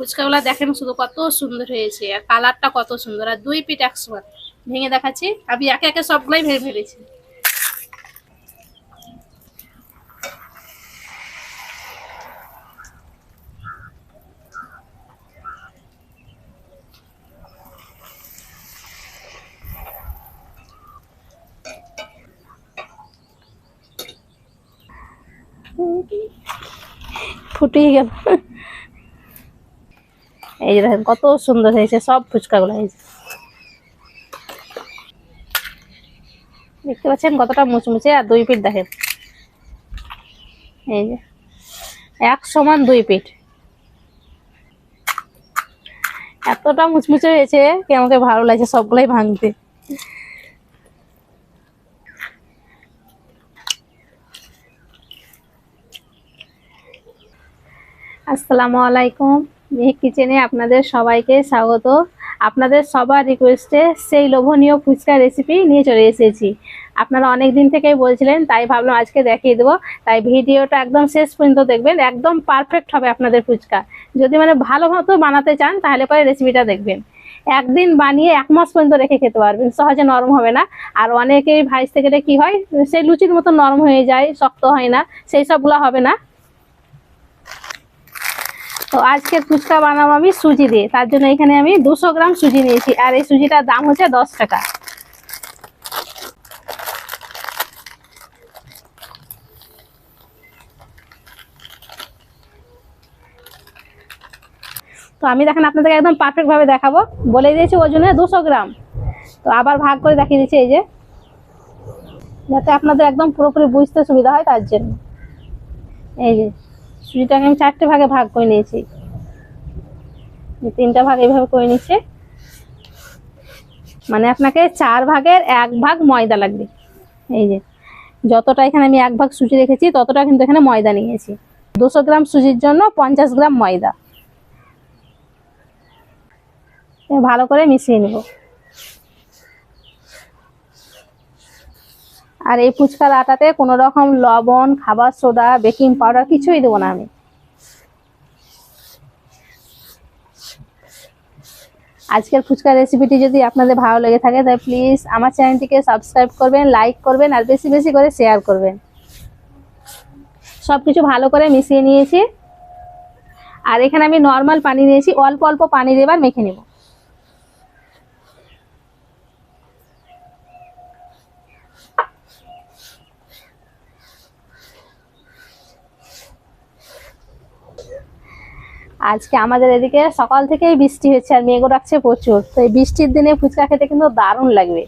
ফুচকাগুলো দেখেন শুধু কত সুন্দর হয়েছে, আর কালারটা কত সুন্দর, আর দুই পিঠ এক একসমান ভেঙে দেখাচ্ছি, আমি একে একে সবগুলাই ভেঙে ফেলেছি। ফুটিয়ে গেল। এই যে দেখেন কত সুন্দর হয়েছে, সব ফুচকাগুলো হয়েছে দেখতে পাচ্ছেন কতটা মুচমুচে, আর দুই পিঠ দেখেন। এই যে, এক সমান দুই পিঠ। এতটা মুচমুচে হয়েছে কি আমাকে ভালো লাগছে সবগুলাই ভাঙতে। আসসালামু আলাইকুম। মেহেক কিচেনে আপনাদের সবাইকে স্বাগত। আপনাদের সবার রিকোয়েস্টে সেই লোভনীয় ফুচকা রেসিপি নিয়ে চলে এসেছি। আপনারা অনেক দিন থেকেই বলছিলেন, তাই ভাবলাম আজকে দেখিয়ে দেবো। তাই ভিডিওটা একদম শেষ পর্যন্ত দেখবেন, একদম পারফেক্ট হবে আপনাদের ফুচকা। যদি মানে ভালো মতো বানাতে চান, তাহলে পরে রেসিপিটা দেখবেন। একদিন বানিয়ে এক মাস পর্যন্ত রেখে খেতে পারবেন, সহজে নরম হবে না। আর অনেকেই ভাইসতে গেলে কি হয়, সেই লুচির মতো নরম হয়ে যায়, শক্ত হয় না, সেই সবগুলো হবে না। তো আজকের ফুচকা বানাবো আমি সুজি দিয়ে। তার জন্য এখানে আমি দুশো গ্রাম সুজি নিয়েছি। আর এই সুজিটার দাম হচ্ছে দশ টাকা। তো আমি দেখেন আপনাদেরকে একদম পারফেক্টভাবে দেখাবো। বলে দিয়েছি ওজনে দুশো গ্রাম। তো আবার ভাগ করে দেখিয়ে দিচ্ছি এই যে। যাতে আপনাদের একদম পুরোপুরি বুঝতে সুবিধা হয় তার জন্য। এই যে। সুজিটাকে আমি চারটে ভাগে ভাগ করে নিয়েছি। তিনটা ভাগ এইভাবে করে নিচ্ছে। মানে আপনাকে চার ভাগের এক ভাগ ময়দা লাগবে। এই যে, যতটা এখানে আমি এক ভাগ সুজি রেখেছি, ততটা কিন্তু এখানে ময়দা নিয়েছি। দুশো গ্রাম সুজির জন্য পঞ্চাশ গ্রাম ময়দা। ভালো করে মিশিয়ে নেব। আর এই ফুচকার আটাতে কোনো রকম লবণ, খাবার, সোডা, বেকিং পাউডার কিছুই দেবো না আমি। আজকের ফুচকা রেসিপিটি যদি আপনাদের ভালো লেগে থাকে তাই প্লিজ আমার চ্যানেলটিকে সাবস্ক্রাইব করবেন লাইক করবেন, আর বেশি বেশি করে শেয়ার করবেন। সব কিছু ভালো করে মিশিয়ে নিয়েছি। আর এখানে আমি নর্মাল পানি নিয়েছি, অল্প অল্প পানি দিয়ে এবার মেখে নেব। আজকে আমাদের এদিকে সকাল থেকেই বৃষ্টি হচ্ছে আর মেঘও রাখছে প্রচুর। তো এই বৃষ্টির দিনে ফুচকা খেতে কিন্তু দারুণ লাগবে।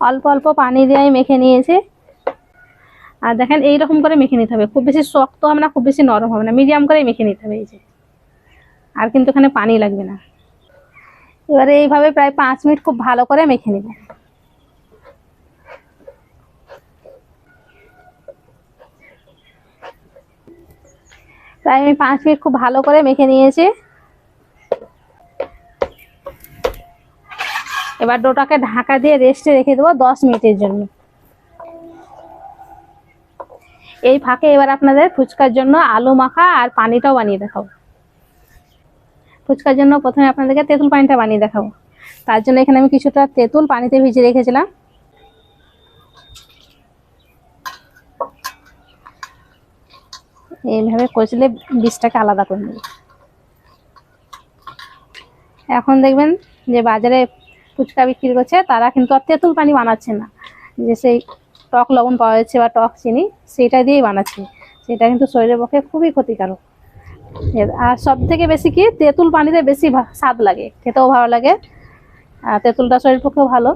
অল্প অল্প পানি দিয়ে আমি মেখে নিয়েছি। আর দেখেন এইরকম করে মেখে নিতে হবে। খুব বেশি শক্ত হবে না, খুব বেশি নরম হবে না। মিডিয়াম করে মেখে নিতে হবে এই যে। আর কিন্তু এখানে পানি লাগবে না। এবারে এইভাবে প্রায় পাঁচ মিনিট খুব ভালো করে মেখে নেব। প্রায় আমি পাঁচ মিনিট খুব ভালো করে মেখে নিয়েছি। এবার ডোটাকে ঢাকা দিয়ে রেস্টে রেখে দেবো দশ মিনিটের জন্য। এই ফাঁকে এবার আপনাদের ফুচকার জন্য আলু মাখা আর পানিটাও বানিয়ে দেখাবো। ফুচকার জন্য প্রথমে আপনাদেরকে তেঁতুল পানিটা বানিয়ে দেখাবো। তার জন্য এখানে আমি কিছুটা তেঁতুল পানিতে ভিজিয়ে রেখেছিলাম। এইভাবে কচলে বীজটাকে আলাদা করে নেব। এখন দেখবেন যে বাজারে ফুচকা বিক্রি করছে, তারা কিন্তু আর তেঁতুল পানি বানাচ্ছে না। যে সেই টক লবণ পাওয়া যাচ্ছে বা টক চিনি সেটা দিয়েই বানাচ্ছে। সেটা কিন্তু শরীরের পক্ষে খুবই ক্ষতিকারক। আর সব থেকে বেশি কি, তেঁতুল পানিতে বেশি স্বাদ লাগে। খেতেও ভালো লাগে, আর তেঁতুলটা শরীর পক্ষেও ভালো।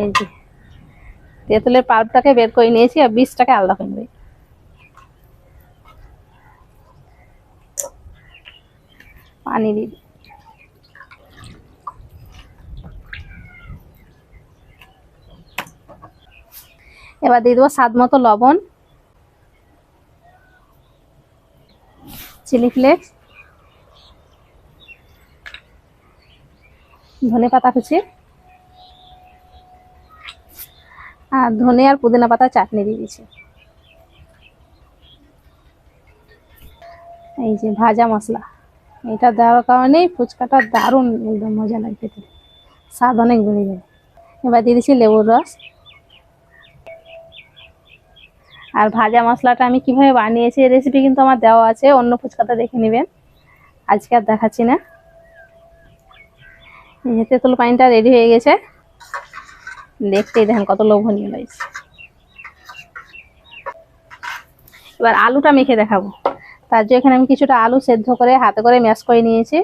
এই যে তেঁতুলের পাল্পটাকে বের করে নিয়েছি আর বীজটাকে আলাদা করে নেবে। পানি দিই। এবার দিয়ে দেবো স্বাদ মতো লবণ, চিলি ফ্লেক্স ধনে পাতা কুচি। আর ধনে আর পুদিনা পাতা চাটনি দিয়ে দিয়েছি। এই যে ভাজা মশলা, এটা দেওয়ার কারণেই ফুচকাটা দারুণ একদম মজা লাগবে। স্বাদ অনেক বেড়ে যাবে এবার দিয়ে দিচ্ছি লেবুর রস। আর ভাজা মশলাটা আমি কীভাবে বানিয়েছি রেসিপি কিন্তু আমার দেওয়া আছে, অন্য ফুচকাটা দেখে নেবেন। আজকে আর দেখাচ্ছি না। তেঁতুল পানিটা রেডি হয়ে গেছে। দেখতেই দেখেন কত লোভনীয় লাগছে। এবার আলুটা মেখে দেখাবো। তার জন্য এখানে আমি কিছুটা আলু সেদ্ধ করে হাতে করে ম্যাশ করে নিয়েছি।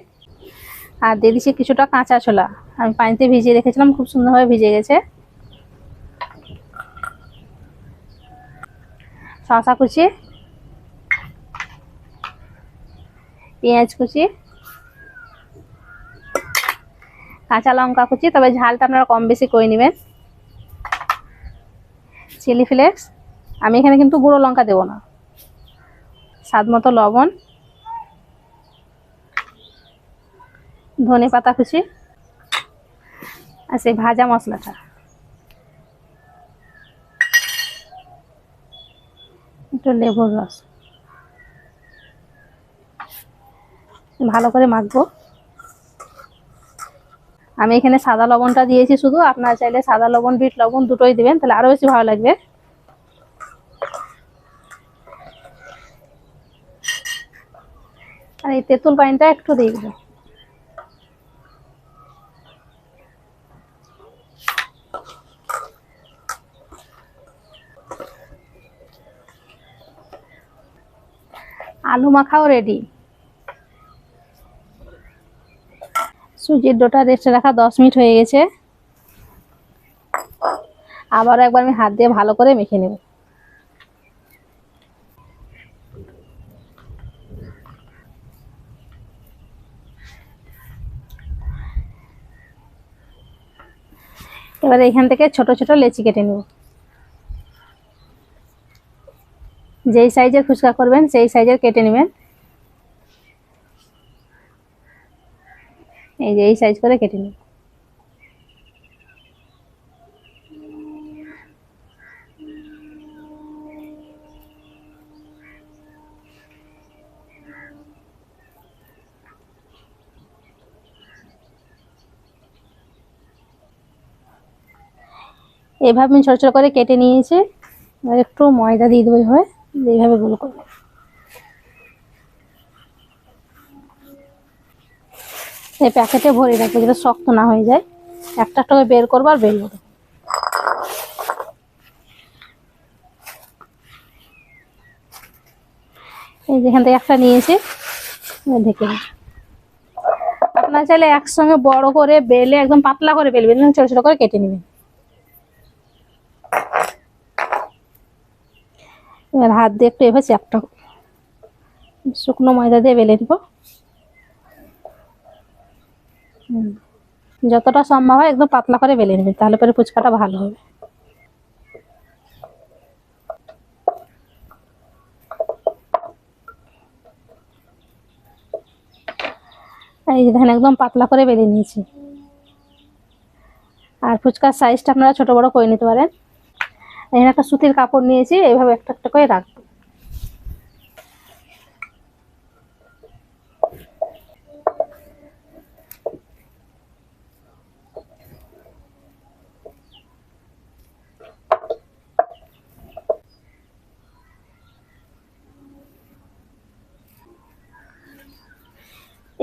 আর দিয়ে দিচ্ছি কিছুটা কাঁচা ছোলা। আমি পানিতে ভিজিয়ে রেখেছিলাম, খুব সুন্দরভাবে ভিজে গেছে। শশা কুচি, পেঁয়াজ কুচি, কাঁচা লঙ্কা কুচি। তবে ঝালটা আপনারা কম বেশি করে নেবেন। Chilli flakes. আমি এখানে কিন্তু গুঁড়ো লঙ্কা দেবো না। স্বাদ মতো লবণ। ধনে পাতা কুচি। আর সেই ভাজা মশলাটা। একটু লেবুর রস। ভালো করে মাখবো। আমি এখানে সাদা লবণটা দিয়েছি শুধু। আপনারা চাইলে সাদা লবণ, বিট লবণ দুটোই দিবেন, তাহলে আরও বেশি ভালো লাগবে। আর এই তেঁতুল পানিটা একটু দিয়ে দেবো। আলু মাখাও রেডি সুজির ডোটা রেস্টে রাখা দশ মিনিট হয়ে গেছে। আবার একবার আমি হাত দিয়ে ভালো করে মেখে নেব। এবারে এখান থেকে ছোট ছোট লেচি কেটে নেব। যেই সাইজের ফুচকা করবেন, সেই সাইজের কেটে নেবেন। এই যে এই সাইজ করে কেটে নিন এইভাবে আমি ছোট ছোট করে কেটে নিয়েছি। একটু ময়দা দিয়ে দেবো এইভাবে এইভাবে গোল করব। এই প্যাকেটে ভরে রাখব যেটা শক্ত না হয়ে যায়। একটা করে বের করব আর বের করব। এই যেখান থেকে একটা নিয়েছি ঢেকে আপনার চাইলে একসঙ্গে বড় করে বেলে, একদম পাতলা করে বেলবেন ছোট ছোট করে কেটে নেবেন। এবার হাত দিয়ে একটু এভাবে চ্যাপটা শুকনো ময়দা দিয়ে বেলে হুম। যতটা সম্ভব হয় একদম পাতলা করে বেলে নেবেন তাহলে পরে ফুচকাটা ভালো হবে। এই দেখেন, একদম পাতলা করে বেলে নিয়েছি। আর ফুচকার সাইজটা আপনারা ছোট বড় করে নিতে পারেন। এখানে একটা সুতির কাপড় নিয়েছি, এইভাবে একটা একটা করে রাখব।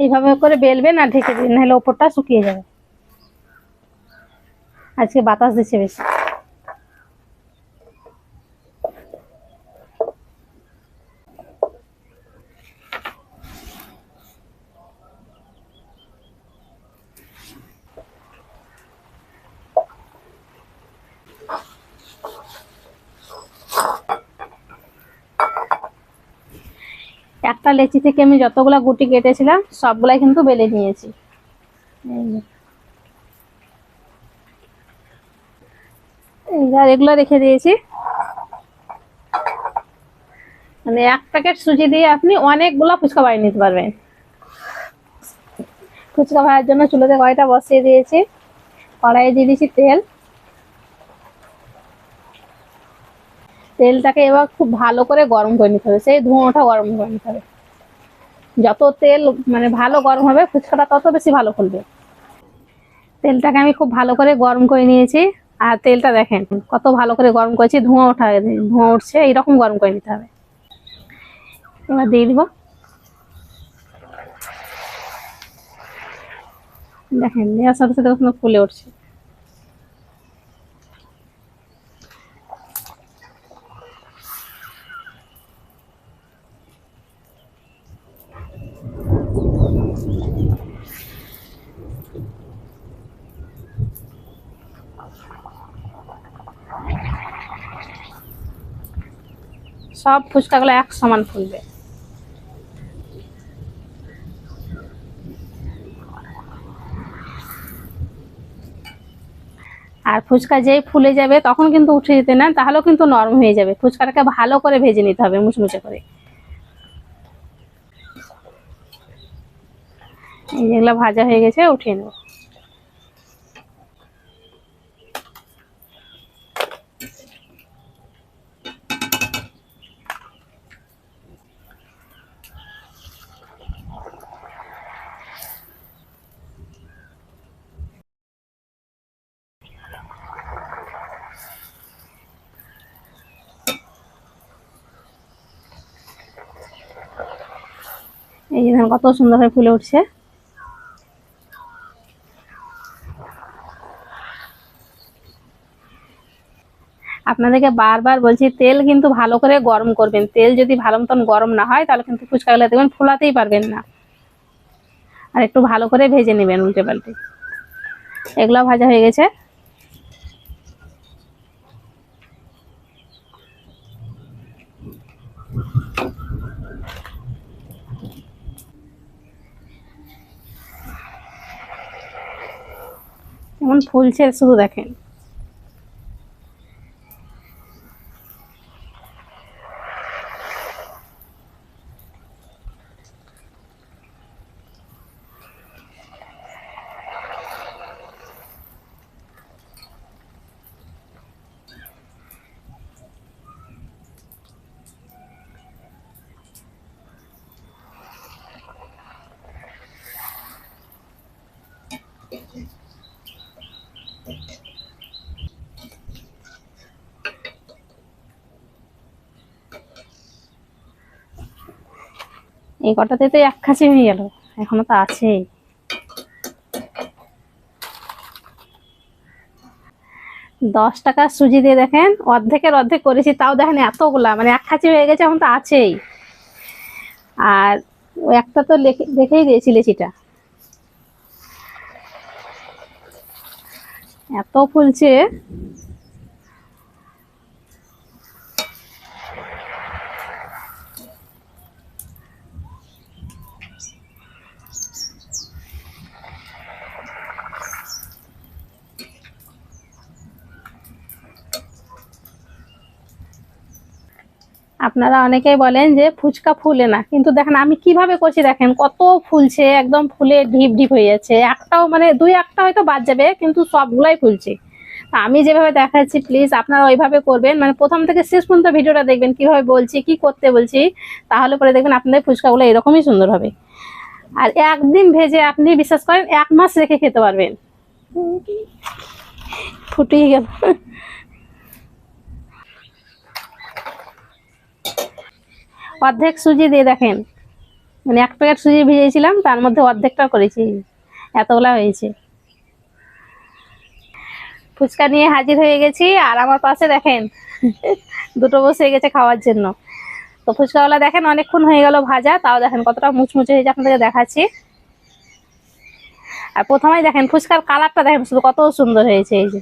এইভাবে করে বেলবেন আর ঢেকে দিন নাহলে ওপরটা শুকিয়ে যাবে। আজকে বাতাস দিচ্ছে বেশি। একটা লেচি থেকে আমি যতগুলা গুটি কেটেছিলাম, সবগুলাই কিন্তু বেলে নিয়েছি। আর এগুলো রেখে দিয়েছি। মানে এক প্যাকেট সুজি দিয়ে আপনি অনেকগুলা ফুচকা বানিয়ে নিতে পারবেন। ফুচকা ভাজার জন্য চুলোতে কড়াইটা বসিয়ে দিয়েছি। কড়াইয়ে দিয়ে দিয়েছি তেল। তেলটাকে এবার খুব ভালো করে গরম করে নিতে হবে। সেই ধোঁয়াটা গরম করে নিতে হবে। যত তেল মানে ভালো গরম হবে, ফুচকাটা তত বেশি ভালো ফুলবে। তেলটাকে আমি খুব ভালো করে গরম করে নিয়েছি। আর তেলটা দেখেন, কত ভালো করে গরম করেছি, ধোঁয়া ওঠা ধোঁয়া উঠছে, এইরকম গরম করে নিতে হবে। এবার দিয়ে দিব। দেখেন দেওয়ার সাথে সাথে ফুলে উঠছে। সব ফুচকাগুলো এক সমান ফুলবে। আর ফুচকা যেই ফুলে যাবে তখন কিন্তু উঠে যেতে না, তাহলেও কিন্তু নরম হয়ে যাবে। ফুচকাটাকে ভালো করে ভেজে নিতে হবে মুচমুচে করে। এই যেগুলো ভাজা হয়ে গেছে, উঠিয়ে নেব। এই যে কত সুন্দর হয়ে ফুলে উঠছে। আপনাদেরকে বারবার বলছি, তেল কিন্তু ভালো করে গরম করবেন। তেল যদি ভালো মতন গরম না হয়, তাহলে কিন্তু ফুচকা ফুচকাগুলো দেখবেন ফোলাতেই পারবেন না। আর একটু ভালো করে ভেজে নেবেন উল্টে পাল্টে। এগুলো ভাজা হয়ে গেছে। কেমন ফুলছে শুধু দেখেন। এই কটাতে তো এক খাঁচি হয়ে গেল, এখনও তো আছেই। দশ টাকা সুজি দিয়ে দেখেন, অর্ধেকের অর্ধেক করেছি, তাও দেখেন এতগুলা মানে এক খাঁচি হয়ে গেছে, এখন তো আছেই। আর একটা তো দেখেই দিয়েছি লেচিটা। এত ফুলছে। আপনারা অনেকেই বলেন যে ফুচকা ফুলে না, কিন্তু দেখেন আমি কীভাবে করছি দেখেন, কত ফুলছে, একদম ফুলে ঢিপ ঢিপ হয়ে যাচ্ছে, একটাও মানে দুই একটা হয়তো বাদ যাবে, কিন্তু সবগুলাই ফুলছে। আমি যেভাবে দেখাচ্ছি প্লিজ আপনারা ওইভাবে করবেন মানে প্রথম থেকে শেষ পর্যন্ত ভিডিওটা দেখবেন, কীভাবে বলছি, কি করতে বলছি, তাহলে পরে দেখবেন আপনাদের ফুচকাগুলো এরকমই সুন্দর হবে। আর একদিন ভেজে আপনি বিশ্বাস করেন, এক মাস রেখে খেতে পারবেন। ফুটিয়ে গেল। অর্ধেক সুজি দিয়ে দেখেন। মানে এক প্যাকেট সুজি ভিজিয়েছিলাম, তার মধ্যে অর্ধেকটা করেছি। এতগুলা হয়েছে। ফুচকা নিয়ে হাজির হয়ে গেছি, আর আমার পাশে দেখেন, দুটো বসে গেছে খাওয়ার জন্য। তো ফুচকাওয়ালা দেখেন, অনেকক্ষণ হয়ে গেল ভাজা, তাও দেখেন কতটা মুচমুচে হয়েছে, আপনাদেরকে দেখাচ্ছি। আর প্রথমেই দেখেন, ফুচকার কালারটা দেখেন, শুধু কত সুন্দর হয়েছে, এই যে।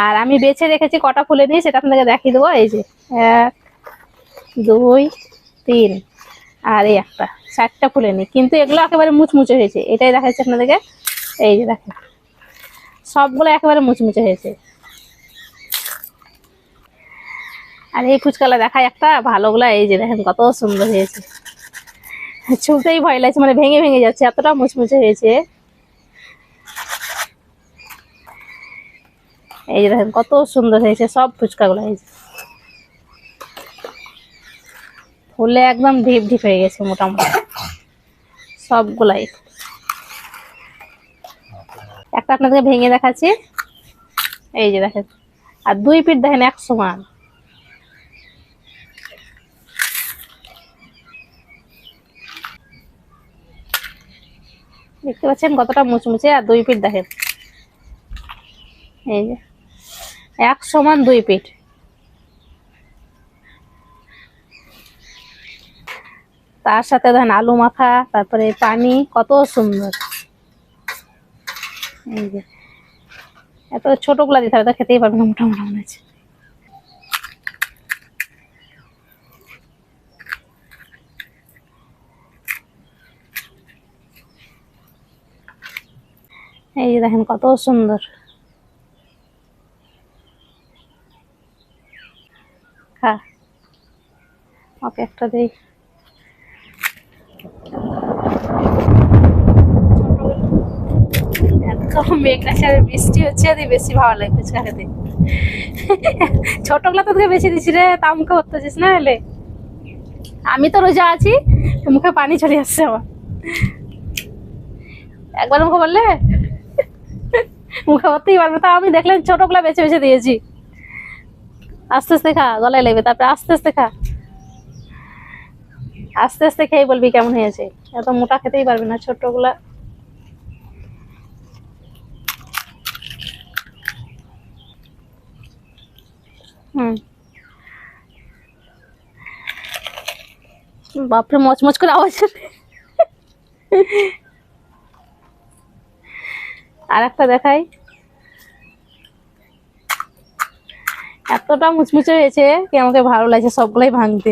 আর আমি বেছে রেখেছি কটা ফুলে নিয়ে, সেটা আপনাদেরকে দেখিয়ে দেবো, এই যে, এক দুই, তিন আর এই একটা। চারটা ফুলে নিই কিন্তু এগুলো একেবারে মুচমুচে হয়েছে। এটাই দেখাচ্ছি আপনাদেরকে। এই যে দেখেন। সবগুলো একেবারে মুচমুচে হয়েছে। আর এই ফুচকালা দেখায় একটা। ভালোগুলা, এই যে দেখেন কত সুন্দর হয়েছে। ছুলতেই ভয় লাগছে মানে ভেঙে ভেঙে যাচ্ছে, এতটা মুচমুচে হয়েছে। এই যে দেখেন কত সুন্দর হয়েছে, সব ফুচকাগুলো হয়েছে ফুলে একদম ঢিপ ঢিপ হয়ে গেছে মোটামুটি। সবগুলাই। একটা আপনাদেরকে ভেঙে দেখাচ্ছি। এই যে দেখেন। আর দুই পিঠ দেখেন এক সমান। দেখতে পাচ্ছেন কতটা মুচমুচে আর দুই পিঠ দেখেন। এই যে। এক সমান দুই পিঠ। তার সাথে ধরেন আলু মাখা, তারপরে পানি, কত সুন্দর। এই যে। এত দিতে হবে তো, খেতেই পারবে না মোটা মোটা মনে হচ্ছে। এই যে দেখেন কত সুন্দর। খা। ওকে একটা দিই। মেঘলা হচ্ছে বেশি ভালো লাগে ফুচকা ছোটগুলা তো তোকে রে, তা করতেছিস না আমি তো রোজা আছি, মুখে পানি চলে আসছে আমার একবার মুখে বললে? মুখে করতেই পারবে তা আমি দেখলেন ছোটগুলা বেছে বেছে দিয়েছি। আস্তে আস্তে খা, গলায় লাগবে তারপরে আস্তে আস্তে খা। আস্তে আস্তে খেয়ে বলবি কেমন হয়েছে? এত মোটা খেতেই পারবে না ছোটগুলা হুম। বাপরে, মচমচ করে আওয়াজ। আর একটা দেখাই। এতটা মুচমুচে হয়েছে কি আমাকে ভালো লাগছে সবগুলাই ভাঙতে।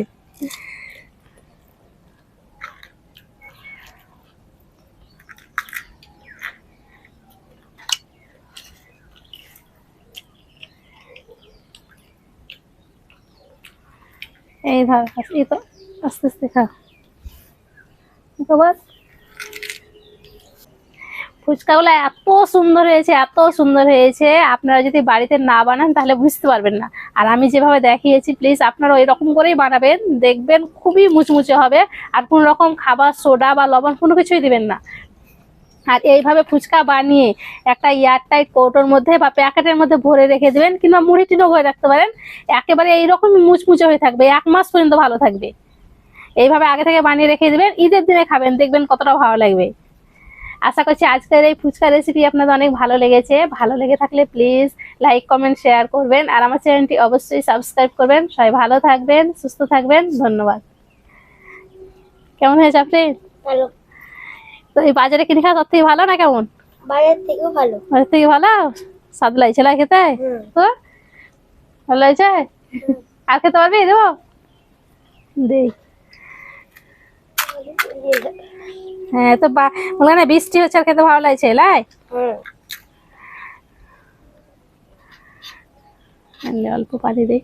এই এই তো, আস্তে আস্তে খা। বাস ফুচকাগুলো এত সুন্দর হয়েছে, এত সুন্দর হয়েছে। আপনারা যদি বাড়িতে না বানান, তাহলে বুঝতে পারবেন না। আর আমি যেভাবে দেখিয়েছি প্লিজ আপনারা ওই রকম করেই বানাবেন। দেখবেন খুবই মুচমুচে হবে। আর কোনো রকম খাবার সোডা বা লবণ কোনো কিছুই দিবেন না। আর এইভাবে ফুচকা বানিয়ে একটা এয়ারটাইট কৌটোর মধ্যে বা প্যাকেটের মধ্যে ভরে রেখে দেবেন কিংবা মুড়ি টিনও ভরে রাখতে পারেন। একেবারে এইরকম মুচমুচে হয়ে থাকবে, এক মাস পর্যন্ত ভালো থাকবে। এইভাবে আগে থেকে বানিয়ে রেখে দেবেন, ঈদের দিনে খাবেন, দেখবেন কতটা ভালো লাগবে। আশা করছি আজকের এই ফুচকা রেসিপি আপনাদের অনেক ভালো লেগেছে। ভালো লেগে থাকলে প্লিজ লাইক কমেন্ট শেয়ার করবেন। আর আমার চ্যানেলটি অবশ্যই সাবস্ক্রাইব করবেন। সবাই ভালো থাকবেন, সুস্থ থাকবেন। ধন্যবাদ। কেমন হয়েছে আপনি ভালো। তো এই বাজারে কিনে খাওয়া সত্যি ভালো না কেমন? ভালো। বাজার থেকে ভালো? স্বাদ লাগছে না খেতে? তো? ভালো লাগছে? আর খেতে পারবি? দেবো? দেই। হ্যাঁ তো বলে বৃষ্টি হচ্ছে আর খেতে ভালো লাগছে লাই? হুম। আনলে অল্প পানি দিই।